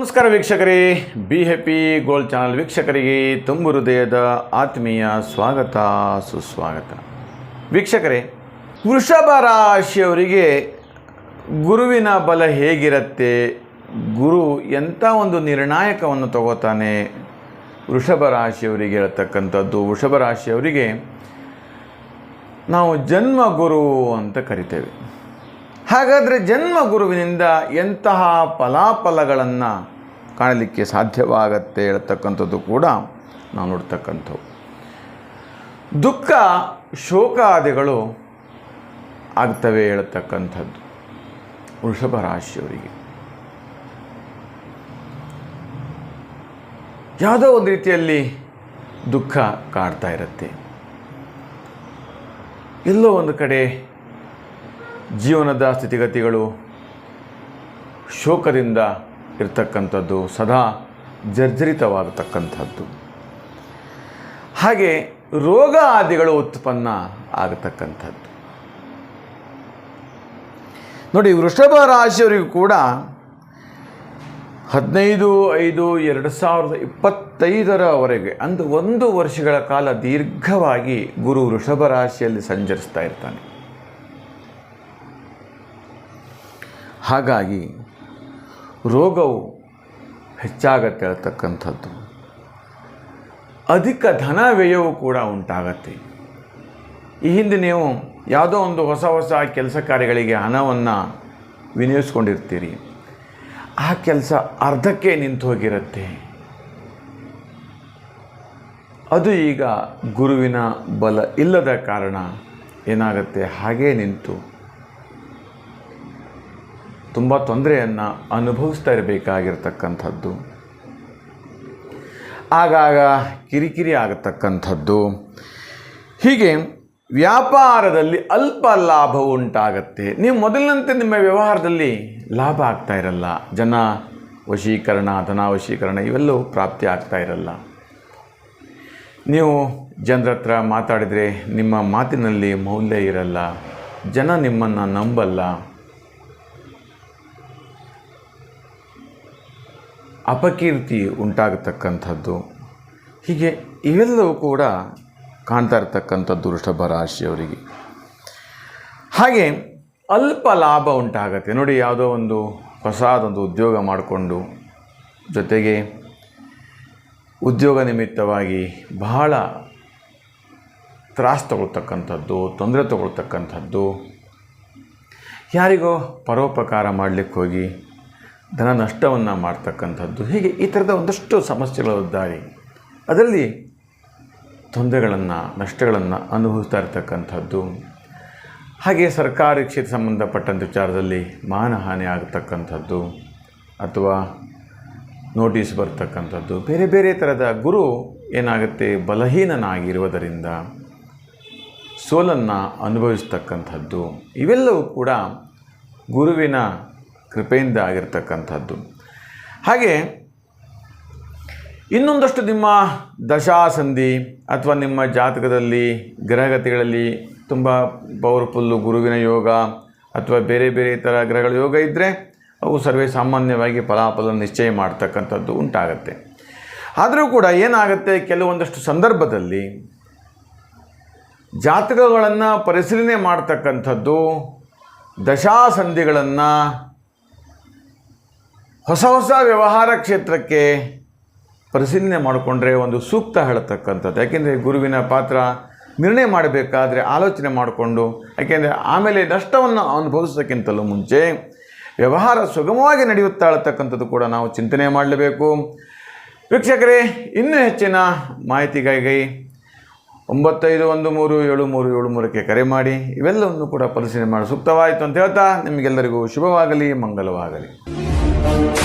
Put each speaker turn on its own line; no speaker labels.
ನಮಸ್ಕಾರ ವೀಕ್ಷಕರೇ. Be happy gold channel ವೀಕ್ಷಕರಿಗೆ ತುಂಬು ಹೃದಯದ ಆತ್ಮೀಯ ಸ್ವಾಗತ, ಸುಸ್ವಾಗತ. ವೀಕ್ಷಕರೇ, ವೃಷಭ ರಾಶಿಯವರಿಗೆ ಗುರುವಿನ ಬಲ ಹೇಗಿರುತ್ತೆ? ಗುರು ಎಂಥ ಒಂದು ನಿರ್ಣಾಯಕವನ್ನು ತಗೋತಾನೆ ವೃಷಭ ರಾಶಿಯವರಿಗೆ ಹೇಳ್ತಕ್ಕಂಥದ್ದು. ವೃಷಭ ರಾಶಿಯವರಿಗೆ ನಾವು ಜನ್ಮ ಗುರು ಅಂತ ಕರಿತೇವೆ. ಹಾಗಾದರೆ ಜನ್ಮ ಗುರುವಿನಿಂದ ಎಂತಹ ಫಲಾಫಲಗಳನ್ನು ಕಾಣಲಿಕ್ಕೆ ಸಾಧ್ಯವಾಗತ್ತೆ ಹೇಳ್ತಕ್ಕಂಥದ್ದು ಕೂಡ ನಾವು ನೋಡ್ತಕ್ಕಂಥವು. ದುಃಖ ಶೋಕಾದಿಗಳು ಆಗ್ತವೆ ಹೇಳ್ತಕ್ಕಂಥದ್ದು. ವೃಷಭ ರಾಶಿಯವರಿಗೆ. ಯಾವುದೋ ಒಂದು ರೀತಿಯಲ್ಲಿ ದುಃಖ ಕಾಡ್ತಾ ಇರುತ್ತೆ. ಎಲ್ಲೋ ಒಂದು ಕಡೆ ಜೀವನದ ಸ್ಥಿತಿಗತಿಗಳು ಶೋಕದಿಂದ ಇರ್ತಕ್ಕಂಥದ್ದು, ಸದಾ ಜರ್ಜರಿತವಾಗತಕ್ಕಂಥದ್ದು. ಹಾಗೆ ರೋಗ ಆದಿಗಳು ಉತ್ಪನ್ನ ಆಗತಕ್ಕಂಥದ್ದು. ನೋಡಿ, ವೃಷಭ ರಾಶಿಯವರಿಗೂ ಕೂಡ ಹದಿನೈದು, ಐದು, ಎರಡು ಸಾವಿರದ ಇಪ್ಪತ್ತೈದರವರೆಗೆ, ಅಂದು ಒಂದು ವರ್ಷಗಳ ಕಾಲ ದೀರ್ಘವಾಗಿ ಗುರು ವೃಷಭ ರಾಶಿಯಲ್ಲಿ ಸಂಚರಿಸ್ತಾ ಇರ್ತಾನೆ. ಹಾಗಾಗಿ ರೋಗವು ಹೆಚ್ಚಾಗತ್ತೆ ಹೇಳ್ತಕ್ಕಂಥದ್ದು ಅಧಿಕ ಧನ ವ್ಯಯವು ಕೂಡ ಉಂಟಾಗತ್ತೆ. ಈ ಹಿಂದೆ ನೀವು ಯಾವುದೋ ಒಂದು ಹೊಸ ಹೊಸ ಕೆಲಸ ಕಾರ್ಯಗಳಿಗೆ ಹಣವನ್ನು ವಿನಿಯೋಗಿಸ್ಕೊಂಡಿರ್ತೀರಿ. ಆ ಕೆಲಸ ಅರ್ಧಕ್ಕೆ ನಿಂತು ಹೋಗಿರುತ್ತೆ. ಅದು ಈಗ ಗುರುವಿನ ಬಲ ಇಲ್ಲದ ಕಾರಣ ಏನಾಗುತ್ತೆ? ಹಾಗೇ ನಿಂತು ತುಂಬ ತೊಂದರೆಯನ್ನು ಅನುಭವಿಸ್ತಾ ಇರಬೇಕಾಗಿರ್ತಕ್ಕಂಥದ್ದು. ಆಗಾಗ ಕಿರಿಕಿರಿ ಆಗತಕ್ಕಂಥದ್ದು. ಹೀಗೆ ವ್ಯಾಪಾರದಲ್ಲಿ ಅಲ್ಪ ಲಾಭ ಉಂಟಾಗತ್ತೆ. ನೀವು ಮೊದಲಿನಂತೆ ನಿಮ್ಮ ವ್ಯವಹಾರದಲ್ಲಿ ಲಾಭ ಆಗ್ತಾ ಇರಲ್ಲ. ಜನ ವಶೀಕರಣ, ಧನಾವಶೀಕರಣ ಇವೆಲ್ಲವೂ ಪ್ರಾಪ್ತಿ ಆಗ್ತಾ ಇರಲ್ಲ. ನೀವು ಜನರ ಹತ್ರ ಮಾತಾಡಿದರೆ ನಿಮ್ಮ ಮಾತಿನಲ್ಲಿ ಮೌಲ್ಯ ಇರಲ್ಲ. ಜನ ನಿಮ್ಮನ್ನು ನಂಬಲ್ಲ. ಅಪಕೀರ್ತಿ ಉಂಟಾಗತಕ್ಕಂಥದ್ದು. ಹೀಗೆ ಇವೆಲ್ಲವೂ ಕೂಡ ಕಾಣ್ತಾ ಇರ್ತಕ್ಕಂಥದ್ದು ವೃಷಭ ರಾಶಿಯವರಿಗೆ ಹಾಗೆ ಅಲ್ಪ ಲಾಭ ಉಂಟಾಗತ್ತೆ. ನೋಡಿ, ಯಾವುದೋ ಒಂದು ಹೊಸದೊಂದು ಉದ್ಯೋಗ ಮಾಡಿಕೊಂಡು ಜೊತೆಗೆ ಉದ್ಯೋಗ ನಿಮಿತ್ತವಾಗಿ ಬಹಳ ತ್ರಾಸ ತಗೊಳ್ತಕ್ಕಂಥದ್ದು, ತೊಂದರೆ ತಗೊಳ್ತಕ್ಕಂಥದ್ದು. ಯಾರಿಗೋ ಪರೋಪಕಾರ ಮಾಡಲಿಕ್ಕೆ ಹೋಗಿ ಧನ ನಷ್ಟವನ್ನು ಮಾಡ್ತಕ್ಕಂಥದ್ದು ಹೀಗೆ ಈ ಥರದ ಒಂದಷ್ಟು ಸಮಸ್ಯೆಗಳು ದಾರಿ. ಅದರಲ್ಲಿ ತೊಂದರೆಗಳನ್ನು, ನಷ್ಟಗಳನ್ನು ಅನುಭವಿಸ್ತಾ ಇರ್ತಕ್ಕಂಥದ್ದು. ಹಾಗೆ ಸರ್ಕಾರಿ ಕ್ಷೇತ್ರ ಸಂಬಂಧಪಟ್ಟಂಥ ವಿಚಾರದಲ್ಲಿ ಮಾನಹಾನಿ ಆಗತಕ್ಕಂಥದ್ದು ಅಥವಾ ನೋಟಿಸ್ ಬರ್ತಕ್ಕಂಥದ್ದು. ಬೇರೆ ಬೇರೆ ಥರದ ಗುರು ಏನಾಗುತ್ತೆ? ಬಲಹೀನನಾಗಿರುವುದರಿಂದ ಸೋಲನ್ನು ಅನುಭವಿಸ್ತಕ್ಕಂಥದ್ದು. ಇವೆಲ್ಲವೂ ಕೂಡ ಗುರುವಿನ ಕೃಪೆಯಿಂದ ಆಗಿರ್ತಕ್ಕಂಥದ್ದು. ಹಾಗೆ, ಇನ್ನೊಂದಷ್ಟು ನಿಮ್ಮ ದಶಾಸಂಧಿ ಅಥವಾ ನಿಮ್ಮ ಜಾತಕದಲ್ಲಿ, ಗ್ರಹಗತಿಗಳಲ್ಲಿ ತುಂಬ ಪವರ್ಫುಲ್ಲು ಗುರುವಿನ ಯೋಗ ಅಥವಾ ಬೇರೆ ಬೇರೆ ಥರ ಗ್ರಹಗಳ ಯೋಗ ಇದ್ದರೆ ಅವು ಸರ್ವೇ ಸಾಮಾನ್ಯವಾಗಿ ಫಲಾಫಲ ನಿಶ್ಚಯ ಮಾಡ್ತಕ್ಕಂಥದ್ದು ಉಂಟಾಗತ್ತೆ. ಆದರೂ ಕೂಡ ಏನಾಗುತ್ತೆ, ಕೆಲವೊಂದಷ್ಟು ಸಂದರ್ಭದಲ್ಲಿ ಜಾತಕಗಳನ್ನು ಪರಿಶೀಲನೆ ಮಾಡ್ತಕ್ಕಂಥದ್ದು, ದಶಾಸಂಧಿಗಳನ್ನು ಹೊಸ ಹೊಸ ವ್ಯವಹಾರ ಕ್ಷೇತ್ರಕ್ಕೆ ಪರಿಶೀಲನೆ ಮಾಡಿಕೊಂಡ್ರೆ ಒಂದು ಸೂಕ್ತ ಹೇಳತಕ್ಕಂಥದ್ದು. ಯಾಕೆಂದರೆ ಗುರುವಿನ ಪಾತ್ರ ನಿರ್ಣಯ ಮಾಡಬೇಕಾದ್ರೆ ಆಲೋಚನೆ ಮಾಡಿಕೊಂಡು, ಯಾಕೆಂದರೆ ಆಮೇಲೆ ನಷ್ಟವನ್ನು ಅನುಭವಿಸೋಕ್ಕಿಂತಲೂ ಮುಂಚೆ ವ್ಯವಹಾರ ಸುಗಮವಾಗಿ ನಡೆಯುತ್ತಾ ಇರತಕ್ಕಂಥದ್ದು ಕೂಡ ನಾವು ಚಿಂತನೆ ಮಾಡಲೇಬೇಕು. ವೀಕ್ಷಕರೇ, ಇನ್ನೂ ಹೆಚ್ಚಿನ ಮಾಹಿತಿಗಾಗಿ ಒಂಬತ್ತೈದು ಒಂದು ಮೂರು ಏಳು ಮೂರು ಏಳು ಮೂರಕ್ಕೆ ಕರೆ ಮಾಡಿ, ಇವೆಲ್ಲವನ್ನು ಕೂಡ ಪರಿಶೀಲನೆ ಮಾಡಿ ಸೂಕ್ತವಾಯಿತು ಅಂತ ಹೇಳ್ತಾ ನಿಮಗೆಲ್ಲರಿಗೂ ಶುಭವಾಗಲಿ ಮಂಗಲವಾಗಲಿ Thank you.